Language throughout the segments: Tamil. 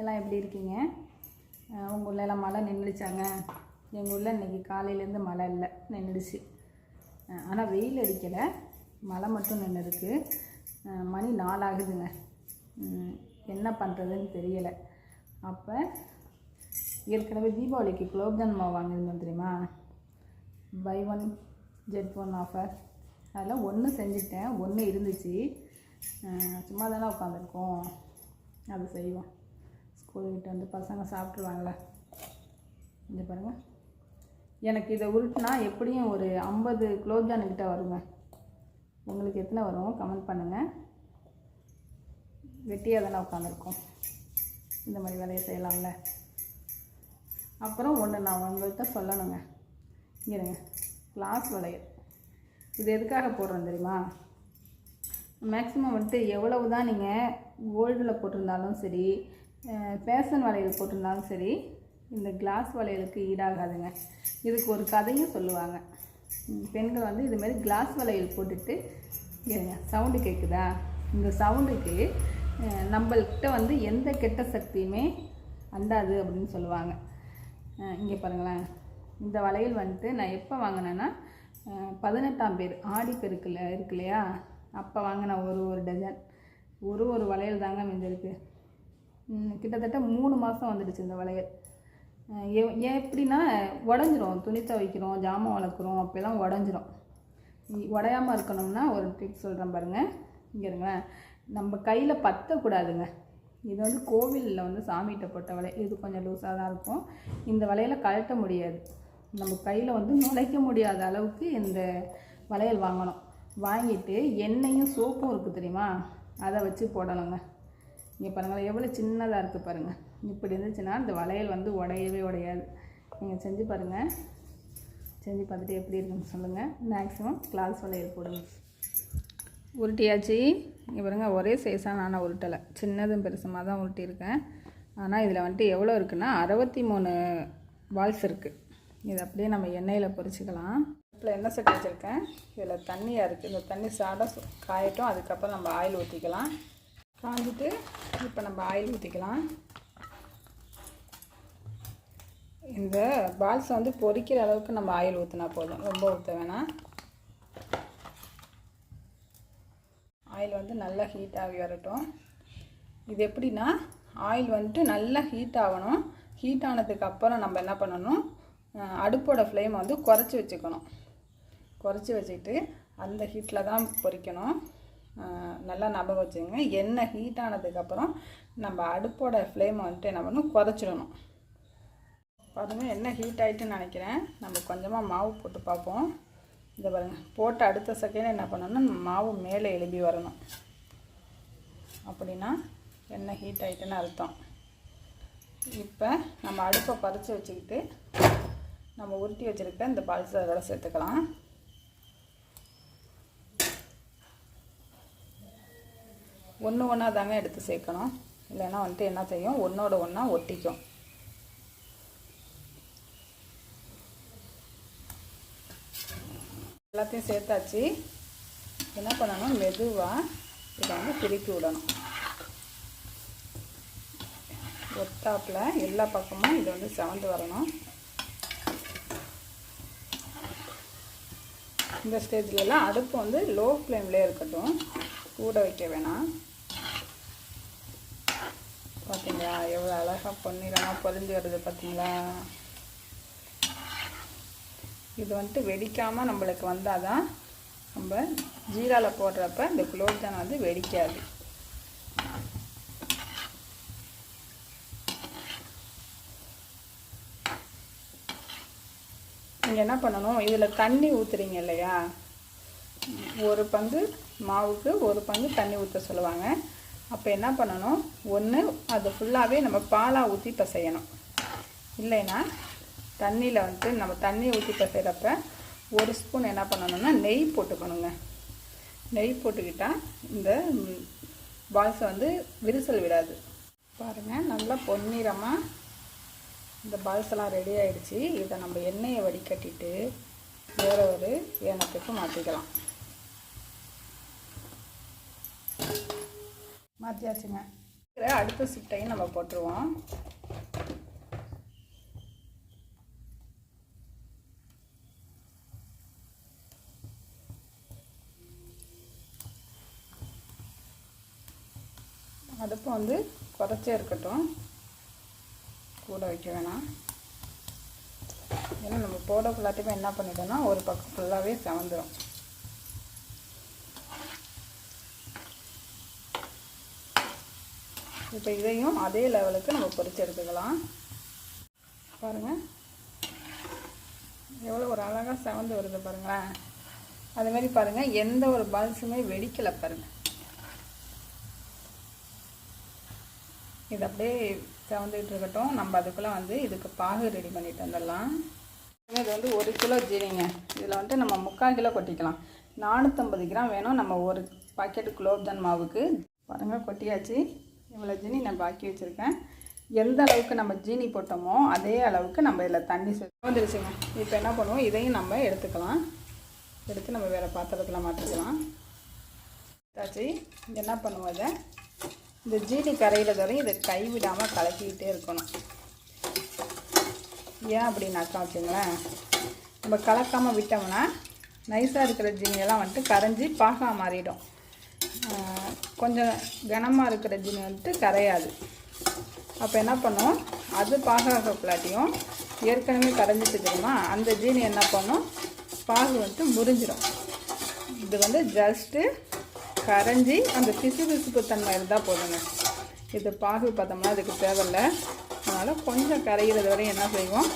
எல்லாம் எப்படி இருக்கீங்க? உங்கள் ஊரில் எல்லாம் மழை நின்றுச்சாங்க எங்கள் ஊரில் இன்றைக்கி காலையிலேருந்து மழை இல்லை நின்றுடுச்சு ஆனால் வெயில் அடிக்கலை. மழை மட்டும் நின்றுருக்கு மணி நாலாகுதுங்க. என்ன பண்ணுறதுன்னு தெரியலை. அப்போ ஏற்கனவே தீபாவளிக்கு குலோப்ஜான் மாவு வாங்கியிருந்தோம் தெரியுமா? Buy one get one offer அதில் ஒன்று செஞ்சுட்டேன் ஒன்று இருந்துச்சு. சும்மா தானே உட்காந்துருக்கோம். அது செய்வோம். ஸ்கூல் வந்து பசங்க சாப்பிட்ருவாங்களே இங்கே பாருங்கள் எனக்கு இதை உருட்டினா எப்படியும் ஒரு ஐம்பது குலோப்ஜானுக்கிட்ட வருங்க. உங்களுக்கு எத்தனை வரும்? கமெண்ட் பண்ணுங்கள் வெட்டியாக தானே உட்காந்துருக்கோம். இந்த மாதிரி வேலையை செய்யலாம்ல. அப்புறம் ஒன்று நான் உங்கள்கிட்ட சொல்லணுங்க. இருங்க. கிளாஸ் வளையல். இது எதுக்காக போடுறோம் தெரியுமா? மேக்ஸிமம் வந்துட்டு எவ்வளவு தான் நீங்கள் கோல்டில் போட்டிருந்தாலும் சரி பேசன் வளையல் போட்டிருந்தாலும் சரி இந்த கிளாஸ் வளையலுக்கு ஈடாகாதுங்க. இதுக்கு ஒரு கதையும் சொல்லுவாங்க. பெண்கள் வந்து இதுமாரி கிளாஸ் வளையல் போட்டுட்டு சவுண்டு கேட்குதா இந்த சவுண்டுக்கு நம்மள்கிட்ட வந்து எந்த கெட்ட சக்தியுமே அண்டாது அப்படின்னு சொல்லுவாங்க. இங்கே பாருங்களேன். இந்த வளையல் வந்துட்டு நான் எப்போ வாங்கினேன்னா பதினெட்டாம் பேர் ஆடி பெருக்கில் இருக்கு இல்லையா? அப்போ வாங்கின ஒரு ஒரு டஜன் ஒரு ஒரு வளையல் தாங்க மிஞ்சிருக்கு. கிட்டத்தட்ட மூணு மாதம் வந்துடுச்சு இந்த வளையல். எ- ஏன் எப்படின்னா உடஞ்சிரும். துணி துவைக்கிறோம் ஜாமான் வளர்க்குறோம் அப்போல்லாம் உடஞ்சிரும். உடையாமல் இருக்கணும்னா ஒரு ட்ரிக் சொல்கிறேன் பாருங்கள் இங்கே இருங்களேன். நம்ம கையில் பற்றக்கூடாதுங்க இது வந்து கோவிலில் வந்து சாமிகிட்ட போட்ட வலை இது கொஞ்சம் லூஸாக தான் இருக்கும். இந்த வலையில் கழட்ட முடியாது. நம்ம கையில் வந்து நுழைக்க முடியாத அளவுக்கு இந்த வளையல் வாங்கணும். வாங்கிட்டு எண்ணெயும் சோப்பும் இருக்குது தெரியுமா? அதை வச்சு போடணுங்க. இங்கே பாருங்களேன் எவ்வளோ சின்னதாக இருக்குது பாருங்கள் இப்படி இருந்துச்சுன்னா இந்த வளையல் வந்து உடையவே உடையாது. நீங்கள் செஞ்சு பாருங்கள் செஞ்சு பார்த்துட்டு எப்படி இருக்குன்னு சொல்லுங்கள் மேக்ஸிமம் கிளாஸ் வளையல் போடுங்க. உருட்டியாச்சு. இங்கே பாருங்க ஒரே சைஸாக நானும் உருட்டலை. சின்னதும் பெருசுமாக தான் உருட்டியிருக்கேன். ஆனால் இதில் வந்துட்டு எவ்வளோ இருக்குன்னா அறுபத்தி மூணு பால்ஸ் இருக்குது இது அப்படியே நம்ம எண்ணெயில் பொரிச்சிக்கலாம். இப்போ எண்ணெய் சட்டி வச்சுருக்கேன்? இதில் தண்ணியாக இருக்குது இந்த தண்ணி சாட சு- காயட்டும். அதுக்கப்புறம் நம்ம ஆயில் ஊற்றிக்கலாம் காஞ்சிட்டு இப்போ நம்ம ஆயில் ஊற்றிக்கலாம் இந்த பால்ஸை வந்து பொறிக்கிற அளவுக்கு நம்ம ஆயில் ஊற்றினா போதும். ரொம்ப ஊற்ற வேணாம். ஆயில் வந்து நல்லா ஹீட் ஆகி வரட்டும். இது எப்படின்னா ஆயில் வந்துட்டு நல்லா ஹீட் ஆகணும். ஹீட் ஆனதுக்கு அப்புறம் நம்ம என்ன பண்ணணும்? அடுப்போட ஃப்ளேமை வந்து குறைச்சி வச்சுக்கணும். குறைச்சி வச்சுக்கிட்டு அந்த ஹீட்டில் தான் பொறிக்கணும். நல்லா ஞாபகம் வச்சுக்கோங்க. எண்ணெய் ஹீட் ஆனதுக்கப்புறம் நம்ம அடுப்போட ஃப்ளேமை வந்துட்டு என்ன பண்ணணும்? குறைச்சிடணும் பாருங்கள் எண்ணெய் ஹீட் ஆகிட்டுன்னு நினைக்கிறேன். நம்ம கொஞ்சமாக மாவு போட்டு பார்ப்போம். இந்த பாருங்கள் போட்டு அடுத்த செகண்ட் என்ன பண்ணணும்னா மாவு மேலே எழுப்பி வரணும். அப்படின்னா எண்ணெய் ஹீட் ஆகிட்டுன்னு அர்த்தம். இப்போ நம்ம அடுப்பை பறித்து வச்சுக்கிட்டு நம்ம உருட்டி வச்சுருக்க இந்த பால்சாரோட சேர்த்துக்கலாம். ஒன்று ஒன்றா தாங்க எடுத்து சேர்க்கணும். இல்லைன்னா வந்துட்டு என்ன செய்யும்? ஒன்றோட ஒன்றா ஒட்டிக்கும். எல்லாத்தையும் சேர்த்தாச்சு. என்ன பண்ணணும்? மெதுவாக இதை வந்து திருப்பி விடணும். ஒத்தாப்பில் எல்லா பக்கமும் இது வந்து செவந்து வரணும். இந்த ஸ்டேஜ்லலாம் அடுப்பு வந்து லோ ஃப்ளேம்லேயே இருக்கட்டும். கூட வைக்க வேணாம். பார்த்தீங்களா எவ்வளோ அழகாக பொன்னிறமாக பொருந்து வருது பார்த்தீங்களா இது வந்துட்டு வெடிக்காமல் நம்மளுக்கு வந்தால் தான் நம்ம ஜீராவில் போடுறப்ப இந்த குலோப்ஜான் வந்து வெடிக்காது. நீங்கள் என்ன பண்ணணும்? இதில் தண்ணி ஊற்றுறீங்க இல்லையா? ஒரு பங்கு மாவுக்கு ஒரு பங்கு தண்ணி ஊற்ற சொல்லுவாங்க. அப்போ என்ன பண்ணணும்? ஒன்று அது ஃபுல்லாகவே நம்ம பாலாக ஊற்றி பிசையணும். இல்லைன்னா தண்ணியில் வந்துட்டு நம்ம தண்ணி ஊற்றி பிசைகிறப்ப ஒரு ஸ்பூன் என்ன பண்ணணும்னா நெய் போட்டுக்கணுங்க. நெய் போட்டுக்கிட்டால் இந்த பால்ஸை வந்து விரிசல் விடாது. பாருங்கள் நல்லா பொன்னிறமாக இந்த பால்ஸ் எல்லாம் ரெடி ஆகிடுச்சி இதை நம்ம எண்ணெயை வடிகட்டிட்டு வேற ஒரு ஏனத்துக்கு மாற்றிக்கலாம் மாற்றியாச்சுங்க அடுத்த சிப்டையும் நம்ம போட்டுருவோம். அடுப்பு வந்து குறைச்சே இருக்கட்டும். கூட வைக்க வேணாம். ஏன்னா நம்ம போட ஃபுல்லாத்தையுமே என்ன பண்ணிட்டோம்னா ஒரு பக்கம் ஃபுல்லாகவே செவந்துடும் இப்போ இதையும் அதே லெவலுக்கு நம்ம பொறிச்சு எடுத்துக்கலாம். பாருங்கள் எவ்வளோ ஒரு அழகாக செவந்து வருது பாருங்களேன். அது மாதிரி பாருங்கள் எந்த ஒரு பல்ஸுமே வெடிக்கலை பாருங்கள் இது அப்படியே செவந்துக்கிட்டு இருக்கட்டும். நம்ம அதுக்குள்ளே வந்து இதுக்கு பாகு ரெடி பண்ணிட்டு வந்துடலாம். இது வந்து ஒரு கிலோ ஜீனிங்க. இதில் வந்துட்டு நம்ம முக்கால் கிலோ கொட்டிக்கலாம். நானூற்றம்பது கிராம் வேணும் நம்ம ஒரு பாக்கெட்டு குலோப்ஜான் மாவுக்கு. பாருங்கள் கொட்டியாச்சு. இவ்வளோ ஜீனி நான் பாக்கி வச்சுருக்கேன். எந்த அளவுக்கு நம்ம ஜீனி போட்டோமோ அதே அளவுக்கு நம்ம இதில் தண்ணி சேர்த்து வந்துருச்சுங்க. இப்போ என்ன பண்ணுவோம்? இதையும் நம்ம எடுத்துக்கலாம். எடுத்து நம்ம வேறு பாத்திரத்தில் மாற்றிக்கலாம் தாச்சி என்ன பண்ணுவோம் இதை? இந்த ஜீனி கரையில் வரையும் இதை கைவிடாமல் கலக்கிக்கிட்டே இருக்கணும். ஏன் அப்படின்னாக்கா வச்சுங்களேன். நம்ம கலக்காமல் விட்டோம்னா நைஸாக இருக்கிற ஜீனியெல்லாம் வந்துட்டு கரைஞ்சி பாகா மாறிடும். கொஞ்சம் கனமாக இருக்கிற ஜீனி வந்துட்டு கரையாது. அப்போ என்ன பண்ணும் அது பாகாக பிளாட்டியும் ஏற்கனவே கரைஞ்சிட்டு அந்த ஜீனி என்ன பண்ணும்? பாகு வந்துட்டு முறிஞ்சிடும் இது வந்து ஜஸ்ட்டு கரைஞ்சி அந்த பிசு திசுப்பு தன்மை இருந்தால் போதுங்க. இது பாகு பார்த்தோம்னா இதுக்கு தேவையில்லை. அதனால் கொஞ்சம் கரைகிறது வரையும் என்ன செய்வோம்?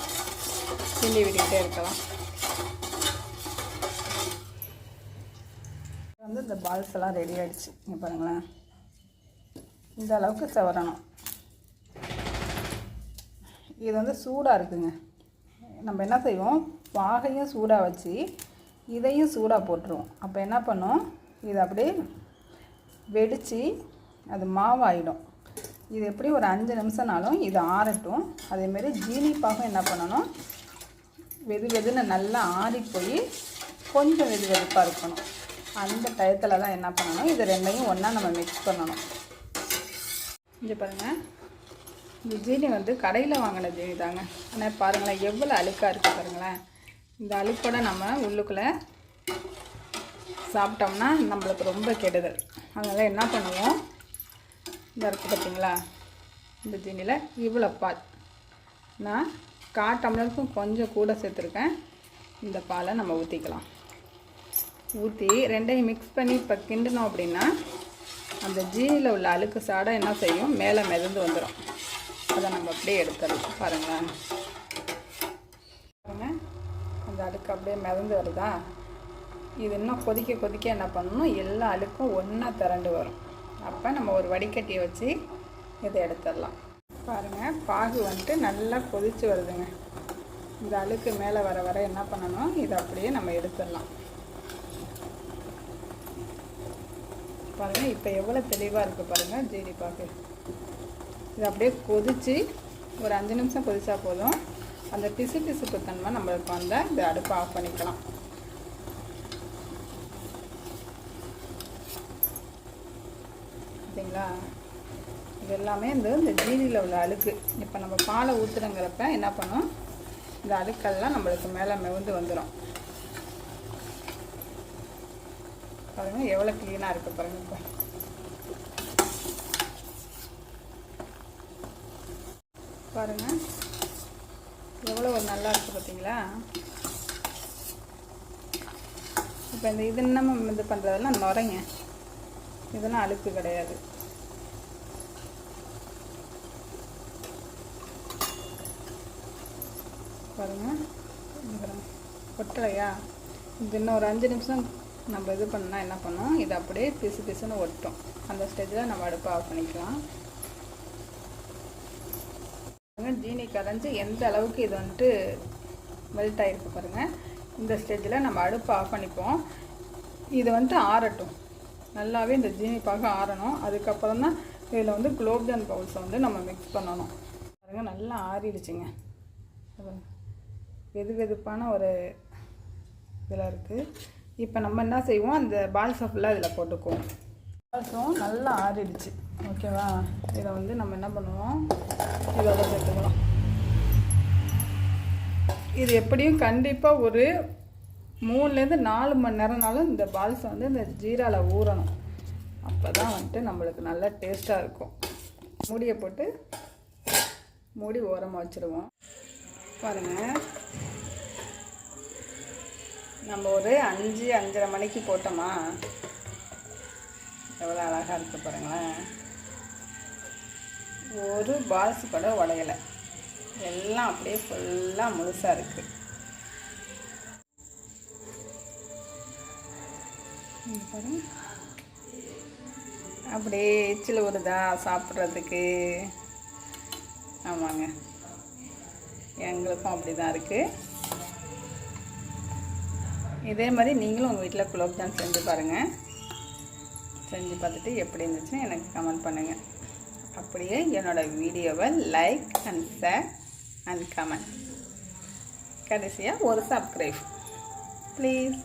கிண்டி விட்டுக்கிட்டே இருக்கலாம். இந்த பால்ஸ் எல்லாம் ரெடி ஆகிடுச்சு இங்கே பாருங்களேன். இந்த அளவுக்கு செவரணும். இது வந்து சூடாக இருக்குதுங்க நம்ம என்ன செய்வோம்? பாகையும் சூடாக வச்சு இதையும் சூடாக போட்டுருவோம். அப்போ என்ன பண்ணும்? இது அப்படியே வெடித்து அது மாவாயிடும். இது எப்படி? ஒரு அஞ்சு நிமிஷம்னாலும் இது ஆறட்டும். அதேமாரி ஜீனி பாகம் என்ன பண்ணணும்? வெது வெதுன்னு நல்லா ஆறி போய் கொஞ்சம் வெது வெதுப்பாக இருக்கணும். அந்த டயத்தில் தான் என்ன பண்ணணும்? இது ரெண்டையும் ஒன்றா நம்ம மிக்ஸ் பண்ணணும். இங்கே பாருங்கள் இந்த ஜீனி வந்து கடையில் வாங்கின ஜீனி தாங்க. ஆனால் பாருங்களேன் எவ்வளோ அழுக்காக இருக்குது பாருங்களேன். இந்த அழுக்கோட நம்ம உள்ளுக்குள்ளே சாப்பிட்டோம்னா நம்மளுக்கு ரொம்ப கெடுதல். அதனால் என்ன பண்ணுவோம்? இந்த இருக்குது பார்த்தீங்களா இந்த ஜீனியில் இவ்வளோ பால். நான் காட்டம்ளருக்கும் கொஞ்சம் கூட சேர்த்துருக்கேன். இந்த பாலை நம்ம ஊற்றிக்கலாம் ஊற்றி ரெண்டையும் மிக்ஸ் பண்ணி இப்போ கிண்டினோம் அப்படின்னா அந்த ஜீனியில் உள்ள அழுக்கு சாடை என்ன செய்யும்? மேலே மிதந்து வந்துடும் அதை நம்ம அப்படியே எடுத்துடலாம். பாருங்களேன் பாருங்க. அந்த அழுக்கு அப்படியே மிதந்து வருதா? இது இன்னும் கொதிக்க கொதிக்க என்ன பண்ணணும்? எல்லா அழுக்கும் ஒன்றா திரண்டு வரும். அப்போ நம்ம ஒரு வடிகட்டியை வச்சு இதை எடுத்துடலாம். பாருங்கள் பாகு வந்துட்டு நல்லா கொதித்து வருதுங்க. இந்த அழுக்கு மேலே வர வர என்ன பண்ணணும்? இதை அப்படியே நம்ம எடுத்துடலாம். பாருங்கள் இப்போ எவ்வளோ தெளிவாக இருக்குது பாருங்கள் ஜீரி பாக்கு இது அப்படியே கொதித்து ஒரு அஞ்சு நிமிஷம் கொதிச்சா போதும். அந்த பிசு பிசுப்பு தன்மை நம்மளுக்கு வந்த இந்த அடுப்பை ஆஃப் பண்ணிக்கலாம். பார்த்தீங்களா இது எல்லாமே இந்த இந்த ஜீனியில் உள்ள அழுக்கு. இப்போ நம்ம பாலை ஊற்றுறங்கிறப்ப என்ன பண்ணும்? இந்த அழுக்கெல்லாம் நம்மளுக்கு மேலே மிகுந்து வந்துடும் பாருங்கள் எவ்வளோ க்ளீனாக இருக்குது பாருங்கள் இப்போ பாருங்கள் எவ்வளோ ஒரு நல்லா இருக்குது பார்த்தீங்களா இப்போ இந்த இது நம்ம இது பண்ணுறதெல்லாம் நுரைங்க இதெல்லாம் அழுப்பு கிடையாது. பாருங்கள் கொட்டலையா இது இன்னும் ஒரு அஞ்சு நிமிஷம் நம்ம இது பண்ணால் என்ன பண்ணோம்? இது அப்படியே பிசு பிசுன்னு ஒட்டும் அந்த ஸ்டேஜில் நம்ம அடுப்பை ஆஃப் பண்ணிக்கலாம். ஜீனி கரைஞ்சி எந்த அளவுக்கு இது வந்துட்டு மெல்ட் ஆகிருக்கு பாருங்கள் இந்த ஸ்டேஜில் நம்ம அடுப்பை ஆஃப் பண்ணிப்போம். இது வந்துட்டு ஆறட்டும். நல்லாவே இந்த ஜீனி பாக ஆறணும். அதுக்கப்புறம் தான் இதில் வந்து குலோப்ஜான் பவுல்ஸை வந்து நம்ம மிக்ஸ் பண்ணணும். பாருங்கள் நல்லா ஆறிடுச்சுங்க. வெது வெதுப்பான ஒரு இதில் இருக்குது இப்போ நம்ம என்ன செய்வோம்? அந்த பால்ஸை ஃபுல்லாக இதில் போட்டுக்குவோம். பால்ஸும் நல்லா ஆறிடுச்சு. ஓகேவா இதை வந்து நம்ம என்ன பண்ணுவோம்? இதோட சேர்த்துக்கலாம். இது எப்படியும் கண்டிப்பாக ஒரு மூணுலேருந்து நாலு மணி நேரம்னாலும் இந்த பால்ஸ் வந்து இந்த ஜீராவில் ஊறணும். அப்போ தான் வந்துட்டு நம்மளுக்கு நல்லா டேஸ்ட்டாக இருக்கும். மூடியை போட்டு மூடி ஓரமாக வச்சுருவோம். பாருங்கள் நம்ம ஒரு அஞ்சு அஞ்சரை மணிக்கு போட்டோமா? எவ்வளோ அழகாக இருக்க பாருங்களேன். ஒரு பால்ஸ் கூட உடையலை. எல்லாம் அப்படியே ஃபுல்லாக முழுசாக இருக்குது பாருங்க. அப்படியே எச்சில் வருதா சாப்பிட்றதுக்கு. ஆமாங்க. எங்களுக்கும் அப்படி தான் இருக்குது இதே மாதிரி நீங்களும் உங்கள் வீட்டில் குலோப்ஜான் செஞ்சு பாருங்கள் செஞ்சு பார்த்துட்டு எப்படி இருந்துச்சுன்னு எனக்கு கமெண்ட் பண்ணுங்கள் அப்படியே என்னோடய வீடியோவை like and share and comment கடைசியாக ஒரு சப்ஸ்கிரைப் ப்ளீஸ்